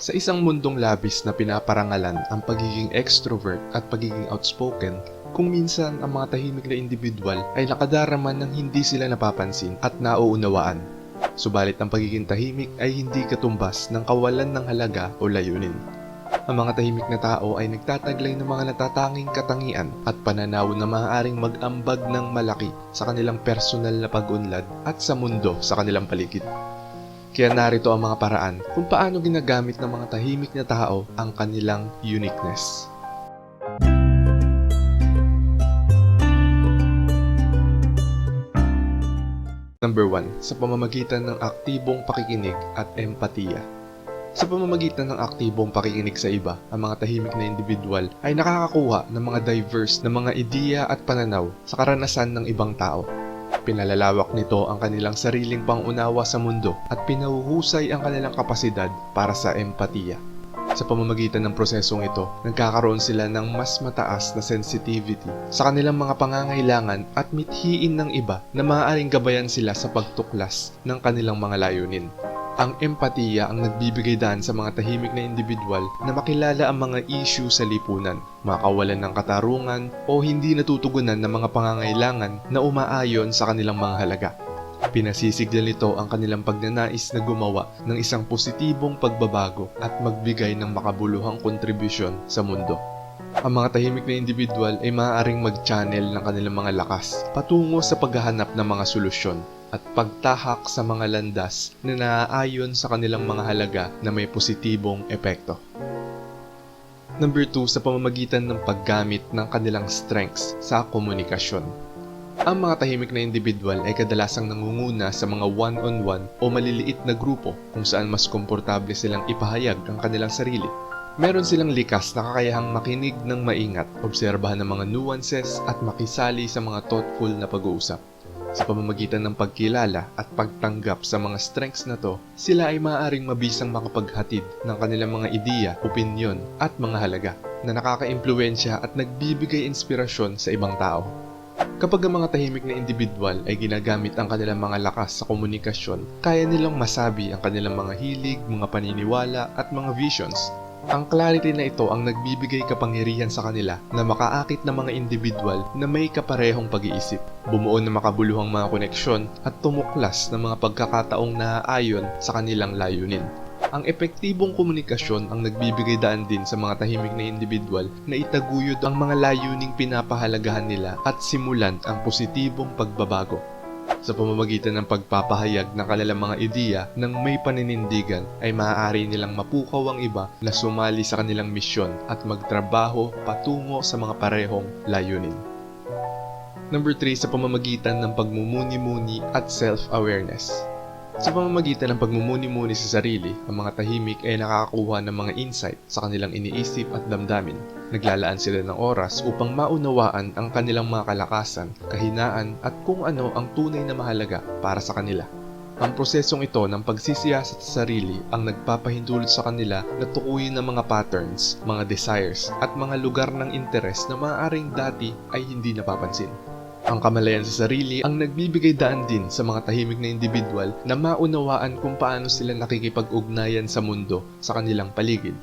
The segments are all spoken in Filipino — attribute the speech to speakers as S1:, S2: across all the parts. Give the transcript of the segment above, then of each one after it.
S1: Sa isang mundong labis na pinaparangalan ang pagiging extrovert at pagiging outspoken, kung minsan ang mga tahimik na individual ay nakadarama ng hindi sila napapansin at nauunawaan. Subalit ang pagiging tahimik ay hindi katumbas ng kawalan ng halaga o layunin. Ang mga tahimik na tao ay nagtataglay ng mga natatanging katangian at pananaw na maaaring mag-ambag ng malaki sa kanilang personal na pag-unlad at sa mundo sa kanilang paligid. Kaya narito ang mga paraan kung paano ginagamit ng mga tahimik na tao ang kanilang uniqueness. Number 1. Sa pamamagitan ng aktibong pakikinig at empatiya. Sa pamamagitan ng aktibong pakikinig sa iba, ang mga tahimik na individual ay nakakakuha ng mga diverse na mga ideya at pananaw sa karanasan ng ibang tao. Pinalalawak nito ang kanilang sariling pangunawa sa mundo at pinahuhusay ang kanilang kapasidad para sa empatiya. Sa pamamagitan ng prosesong ito, nagkakaroon sila ng mas mataas na sensitivity sa kanilang mga pangangailangan at mithiin ng iba na maaaring gabayan sila sa pagtuklas ng kanilang mga layunin. Ang empatiya ang nagbibigay daan sa mga tahimik na individual na makilala ang mga issue sa lipunan, makawalan ng katarungan o hindi natutugunan ng mga pangangailangan na umaayon sa kanilang mga halaga. Pinasisigla nito ang kanilang pagnanais na gumawa ng isang positibong pagbabago at magbigay ng makabuluhang kontribusyon sa mundo. Ang mga tahimik na individual ay maaaring mag-channel ng kanilang mga lakas patungo sa paghahanap ng mga solusyon at pagtahak sa mga landas na naaayon sa kanilang mga halaga na may positibong epekto. Number 2 sa pamamagitan ng paggamit ng kanilang strengths sa komunikasyon. Ang mga tahimik na individual ay kadalasang nangunguna sa mga one-on-one o maliliit na grupo kung saan mas komportable silang ipahayag ang kanilang sarili. Meron silang likas na kakayahang makinig ng maingat, obserbahan ng mga nuances at makisali sa mga thoughtful na pag-uusap. Sa pamamagitan ng pagkilala at pagtanggap sa mga strengths na to, sila ay maaaring mabisang makapaghatid ng kanilang mga ideya, opinyon at mga halaga na nakaka-impluensya at nagbibigay inspirasyon sa ibang tao. Kapag ang mga tahimik na individual ay ginagamit ang kanilang mga lakas sa komunikasyon, kaya nilang masabi ang kanilang mga hilig, mga paniniwala at mga visions. Ang clarity na ito ang nagbibigay kapangyarihan sa kanila na makaakit ng mga individual na may kaparehong pag-iisip, bumuo ng makabuluhang mga koneksyon at tumuklas ng mga pagkakataong naaayon sa kanilang layunin. Ang epektibong komunikasyon ang nagbibigay daan din sa mga tahimik na individual na itaguyod ang mga layuning pinapahalagahan nila at simulan ang positibong pagbabago. Sa pamamagitan ng pagpapahayag ng kanilang mga ideya ng may paninindigan ay maaari nilang mapukaw ang iba na sumali sa kanilang misyon at magtrabaho patungo sa mga parehong layunin. Number 3 sa pamamagitan ng pagmumuni-muni at self-awareness. Sa pamamagitan ng pagmumuni-muni sa sarili, ang mga tahimik ay nakakakuha ng mga insight sa kanilang iniisip at damdamin. Naglalaan sila ng oras upang maunawaan ang kanilang mga kalakasan, kahinaan at kung ano ang tunay na mahalaga para sa kanila. Ang prosesong ito ng pagsisiyasat sa sarili ang nagpapahintulot sa kanila na tukuyin ng mga patterns, mga desires at mga lugar ng interes na maaaring dati ay hindi napapansin. Ang kamalayan sa sarili ang nagbibigay daan din sa mga tahimik na individual na maunawaan kung paano sila nakikipag-ugnayan sa mundo sa kanilang paligid.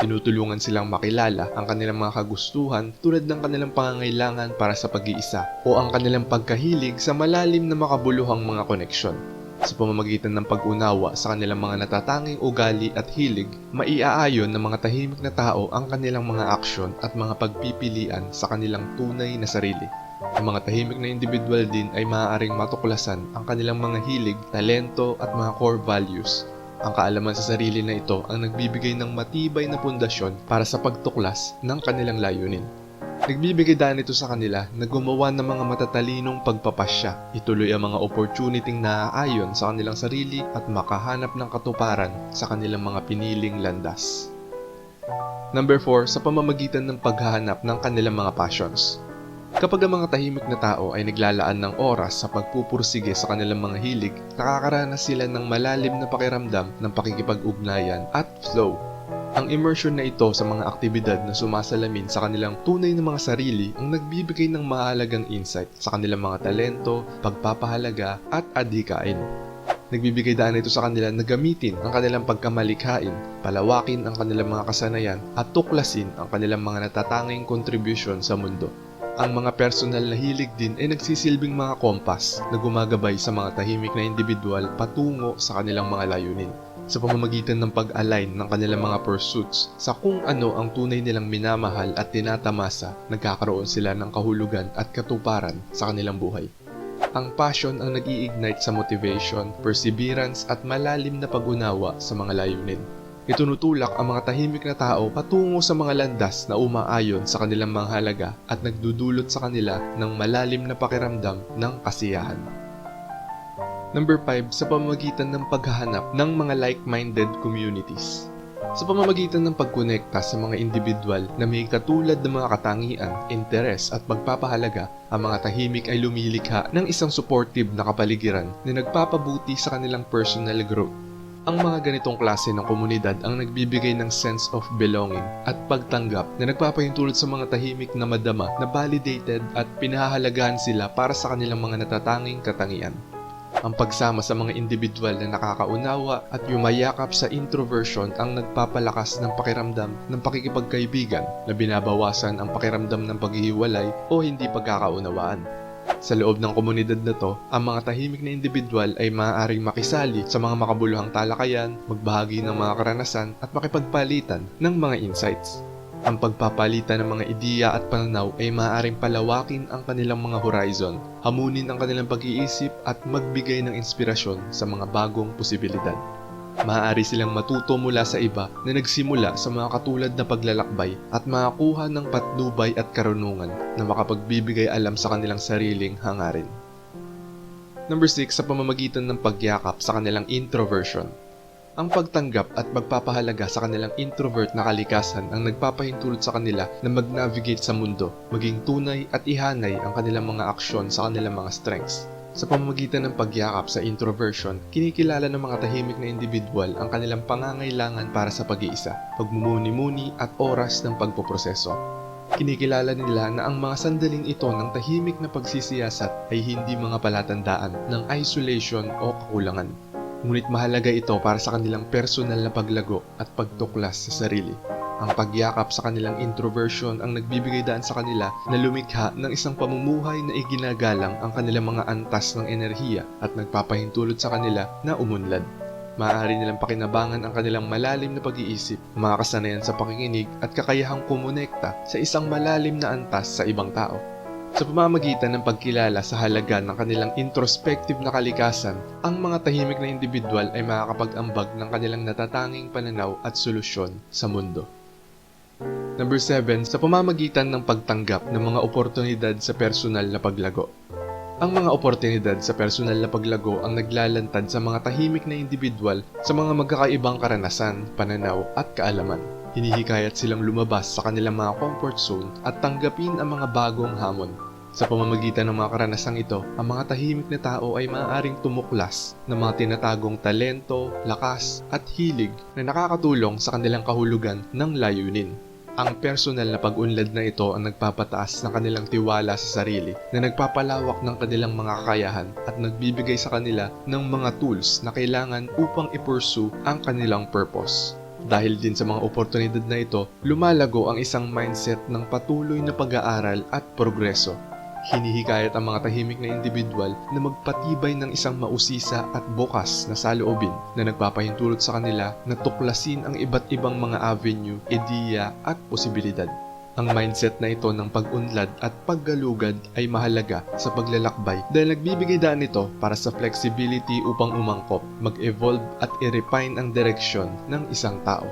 S1: Tinutulungan silang makilala ang kanilang mga kagustuhan tulad ng kanilang pangangailangan para sa pag-iisa o ang kanilang pagkahilig sa malalim na makabuluhang mga koneksyon. Sa pamamagitan ng pag-unawa sa kanilang mga natatanging ugali at hilig, maiaayon ng mga tahimik na tao ang kanilang mga aksyon at mga pagpipilian sa kanilang tunay na sarili. Ang mga tahimik na individual din ay maaaring matuklasan ang kanilang mga hilig, talento at mga core values. Ang kaalaman sa sarili na ito ang nagbibigay ng matibay na pundasyon para sa pagtuklas ng kanilang layunin. Nagbibigay daan ito sa kanila na gumawa ng mga matatalinong pagpapasya, ituloy ang mga opportuniting naaayon sa kanilang sarili at makahanap ng katuparan sa kanilang mga piniling landas. Number 4, sa pamamagitan ng paghahanap ng kanilang mga passions. Kapag ang mga tahimik na tao ay naglalaan ng oras sa pagpupursige sa kanilang mga hilig, nakakaranas sila ng malalim na pakiramdam ng pakikipag-ugnayan at flow. Ang immersion na ito sa mga aktibidad na sumasalamin sa kanilang tunay na mga sarili ang nagbibigay ng mahalagang insight sa kanilang mga talento, pagpapahalaga at adhikain. Nagbibigay daan ito sa kanila na gamitin ang kanilang pagkamalikhain, palawakin ang kanilang mga kasanayan at tuklasin ang kanilang mga natatanging kontribusyon sa mundo. Ang mga personal na hilig din ay nagsisilbing mga kompas na gumagabay sa mga tahimik na individual patungo sa kanilang mga layunin sa pamamagitan ng pag-align ng kanilang mga pursuits sa kung ano ang tunay nilang minamahal at tinatamasa, nagkakaroon sila ng kahulugan at katuparan sa kanilang buhay. Ang passion ang nag-i-ignite sa motivation, perseverance at malalim na pag-unawa sa mga layunin. Itunutulak ang mga tahimik na tao patungo sa mga landas na umaayon sa kanilang mga halaga at nagdudulot sa kanila ng malalim na pakiramdam ng kasiyahan. Number 5, sa pamamagitan ng paghahanap ng mga like-minded communities. Sa pamamagitan ng pagkonekta sa mga individual na may katulad ng mga katangian, interes at pagpapahalaga, ang mga tahimik ay lumilikha ng isang supportive na kapaligiran na nagpapabuti sa kanilang personal growth. Ang mga ganitong klase ng komunidad ang nagbibigay ng sense of belonging at pagtanggap na nagpapahintulot sa mga tahimik na madama na validated at pinahahalagahan sila para sa kanilang mga natatanging katangian. Ang pagsama sa mga individual na nakakaunawa at yumayakap sa introversion ang nagpapalakas ng pakiramdam ng pakikipagkaibigan na binabawasan ang pakiramdam ng paghihiwalay o hindi pagkakaunawaan. Sa loob ng komunidad na to, ang mga tahimik na individual ay maaaring makisali sa mga makabuluhang talakayan, magbahagi ng mga karanasan at makipagpalitan ng mga insights. Ang pagpapalitan ng mga ideya at pananaw ay maaaring palawakin ang kanilang mga horizon, hamunin ang kanilang pag-iisip at magbigay ng inspirasyon sa mga bagong posibilidad. Maaari silang matuto mula sa iba na nagsimula sa mga katulad na paglalakbay at makakuha ng patnubay at karunungan na makapagbibigay alam sa kanilang sariling hangarin. Number 6 sa pamamagitan ng pagyakap sa kanilang introversion. Ang pagtanggap at pagpapahalaga sa kanilang introvert na kalikasan ang nagpapahintulot sa kanila na mag-navigate sa mundo, maging tunay at ihanay ang kanilang mga aksyon sa kanilang mga strengths. Sa pamamagitan ng pagyakap sa introversion, kinikilala ng mga tahimik na individual ang kanilang pangangailangan para sa pag-iisa, pagmumuni-muni at oras ng pagpoproseso. Kinikilala nila na ang mga sandaling ito ng tahimik na pagsisiyasat ay hindi mga palatandaan ng isolation o kakulangan. Ngunit mahalaga ito para sa kanilang personal na paglago at pagtuklas sa sarili. Ang pagyakap sa kanilang introversion ang nagbibigay daan sa kanila na lumikha ng isang pamumuhay na iginagalang ang kanilang mga antas ng enerhiya at nagpapahintulot sa kanila na umunlad. Maaari nilang pakinabangan ang kanilang malalim na pag-iisip, mga kasanayan sa pakikinig at kakayahang kumonekta sa isang malalim na antas sa ibang tao. Sa pamamagitan ng pagkilala sa halaga ng kanilang introspective na kalikasan, ang mga tahimik na individual ay makakapag-ambag ng kanilang natatanging pananaw at solusyon sa mundo. Number 7, sa pamamagitan ng pagtanggap ng mga oportunidad sa personal na paglago. Ang mga oportunidad sa personal na paglago ang naglalantad sa mga tahimik na individual sa mga magkakaibang karanasan, pananaw at kaalaman. Hinihikayat silang lumabas sa kanilang mga comfort zone at tanggapin ang mga bagong hamon. Sa pamamagitan ng mga karanasang ito, ang mga tahimik na tao ay maaaring tumuklas ng mga tinatagong talento, lakas at hilig na nakakatulong sa kanilang kahulugan ng layunin. Ang personal na pag-unlad na ito ang nagpapataas ng kanilang tiwala sa sarili na nagpapalawak ng kanilang mga kakayahan at nagbibigay sa kanila ng mga tools na kailangan upang i-pursue ang kanilang purpose. Dahil din sa mga oportunidad na ito, lumalago ang isang mindset ng patuloy na pag-aaral at progreso. Hinihikayat ang mga tahimik na individual na magpatibay ng isang mausisa at bukas na saloobin na nagpapahintulot sa kanila na tuklasin ang iba't ibang mga avenue, ideya at posibilidad. Ang mindset na ito ng pag-unlad at paggalugad ay mahalaga sa paglalakbay dahil nagbibigay daan ito para sa flexibility upang umangkop, mag-evolve at i-refine ang direksyon ng isang tao.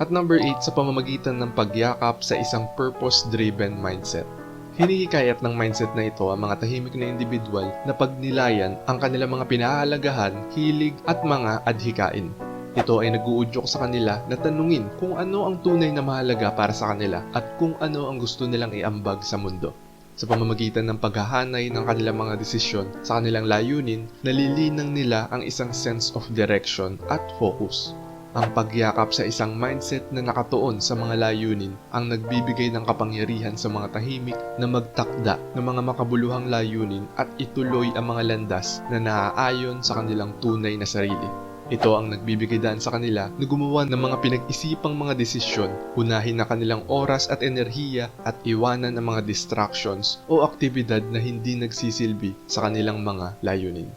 S1: At number 8 sa pamamagitan ng pagyakap sa isang purpose-driven mindset. Hinihikayat ng mindset na ito ang mga tahimik na individual na pagnilayan ang kanilang mga pinahalagahan, hilig at mga adhikain. Ito ay naguudyok sa kanila na tanungin kung ano ang tunay na mahalaga para sa kanila at kung ano ang gusto nilang iambag sa mundo. Sa pamamagitan ng paghahanay ng kanilang mga desisyon sa kanilang layunin, nalilinang nila ang isang sense of direction at focus. Ang pagyakap sa isang mindset na nakatuon sa mga layunin ang nagbibigay ng kapangyarihan sa mga tahimik na magtakda ng mga makabuluhang layunin at ituloy ang mga landas na naaayon sa kanilang tunay na sarili. Ito ang nagbibigay daan sa kanila na gumawa ng mga pinag-isipang mga desisyon, unahin na kanilang oras at enerhiya at iwanan ang mga distractions o aktibidad na hindi nagsisilbi sa kanilang mga layunin.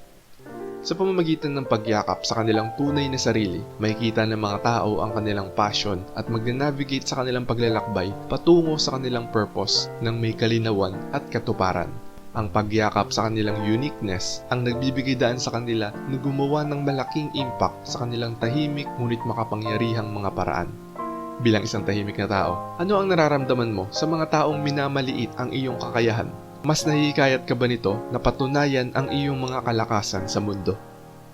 S1: Sa pamamagitan ng pagyakap sa kanilang tunay na sarili, makikita ng mga tao ang kanilang passion at mag-navigate sa kanilang paglalakbay patungo sa kanilang purpose ng may kalinawan at katuparan. Ang pagyakap sa kanilang uniqueness ang nagbibigay daan sa kanila na gumawa ng malaking impact sa kanilang tahimik ngunit makapangyarihang mga paraan. Bilang isang tahimik na tao, ano ang nararamdaman mo sa mga taong minamaliit ang iyong kakayahan? Mas nahihikayat ka ba nito na patunayan ang iyong mga kalakasan sa mundo?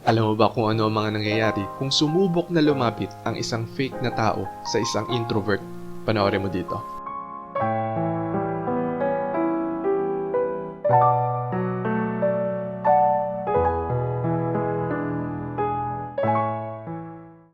S1: Alam mo ba kung ano ang mga nangyayari kung sumubok na lumapit ang isang fake na tao sa isang introvert? Panoorin mo dito.